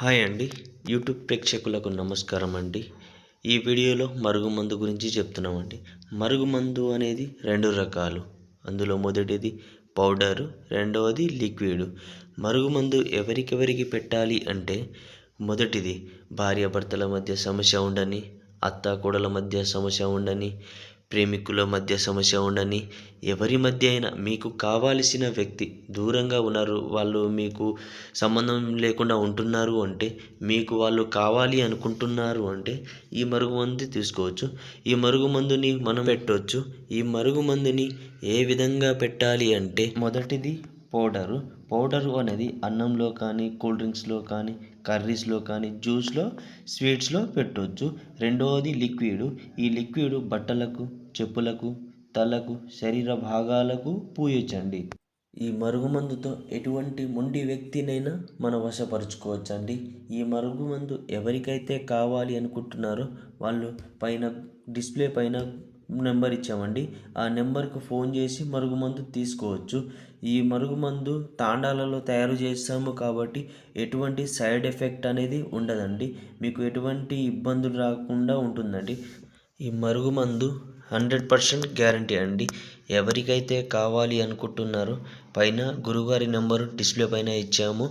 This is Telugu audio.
హాయ్ అండి. యూట్యూబ్ ప్రేక్షకులకు నమస్కారం అండి. ఈ వీడియోలో మరుగుమందు గురించి చెప్తున్నామండి. మరుగుమందు అనేది రెండు రకాలు. అందులో మొదటిది పౌడరు రెండవది లిక్విడ్. మరుగుమందు ఎవరికెవరికి పెట్టాలి అంటే మొదటిది భార్యాభర్తల మధ్య సమస్య ఉండని అత్త కోడల మధ్య సమస్య ఉండని ప్రేమికుల మధ్య సమస్య ఉండని ఎవరి మధ్య అయినా మీకు కావాల్సిన వ్యక్తి దూరంగా ఉన్నారు వాళ్ళు మీకు సంబంధం లేకుండా ఉంటున్నారు అంటే మీకు వాళ్ళు కావాలి అనుకుంటున్నారు అంటే ఈ మరుగుమందు తీసుకోవచ్చు. ఈ మరుగుమందుని మనం పెట్టవచ్చు ఈ మరుగుమందుని ఏ విధంగా పెట్టాలి అంటే మొదటిది పౌడరు. పౌడరు అనేది అన్నంలో కానీ కూల్ డ్రింక్స్లో కానీ కర్రీస్లో కానీ జ్యూస్లో స్వీట్స్లో పెట్టవచ్చు రెండవది లిక్విడ్. ఈ లిక్విడ్ బట్టలకు చెప్పులకు తలకు శరీర భాగాలకు పూయొచ్చండి. ఈ మరుగుమందుతో ఎటువంటి మొండి వ్యక్తినైనా మనం వశపరుచుకోవచ్చండి. ఈ మరుగుమందు ఎవరికైతే కావాలి అనుకుంటున్నారో వాళ్ళు పైన డిస్ప్లే పైన నెంబర్ ఇచ్చామండి. ఆ నెంబర్కు ఫోన్ చేసి మరుగుమందు తీసుకోవచ్చు. ఈ మరుగుమందు తాండాలలో తయారు చేస్తాము కాబట్టి ఎటువంటి సైడ్ ఎఫెక్ట్ అనేది ఉండదండి. మీకు ఎటువంటి ఇబ్బందులు రాకుండా ఉంటుందండి. ఈ మరుగుమందు హండ్రెడ్ పర్సెంట్ గ్యారంటీ అండి. ఎవరికైతే కావాలి అనుకుంటున్నారో పైన గురుగారి నెంబరు డిస్ప్లే పైన ఇచ్చాము.